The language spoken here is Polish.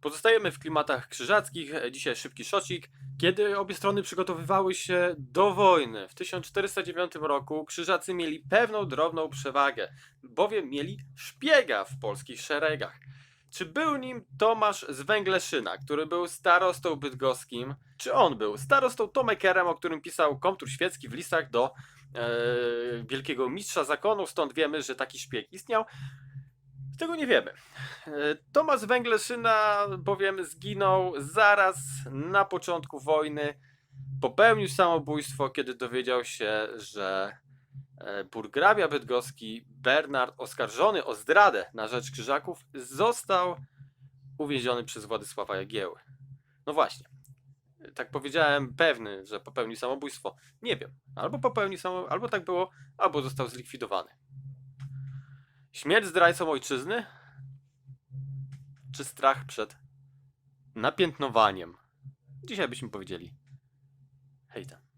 Pozostajemy w klimatach krzyżackich, dzisiaj szybki szocik. Kiedy obie strony przygotowywały się do wojny w 1409 roku, krzyżacy mieli pewną drobną przewagę, bowiem mieli szpiega w polskich szeregach. Czy był nim Tomasz z Węgleszyna, który był starostą bydgoskim? Czy on był starostą Tomekerem, o którym pisał Komtur Świecki w listach do e, wielkiego mistrza zakonu, stąd wiemy, że taki szpieg istniał? Tego nie wiemy. E, Tomasz Węgleszyna bowiem zginął zaraz na początku wojny. Popełnił samobójstwo, kiedy dowiedział się, że e, burgrabia bydgoski Bernard, oskarżony o zdradę na rzecz Krzyżaków, został uwięziony przez Władysława Jagieły. No właśnie. Tak powiedziałem, pewny, że popełnił samobójstwo. Nie wiem. Albo popełnił samobójstwo, albo tak było, albo został zlikwidowany. Śmierć zdrajcą ojczyzny? Czy strach przed napiętnowaniem? Dzisiaj byśmy powiedzieli hejtem.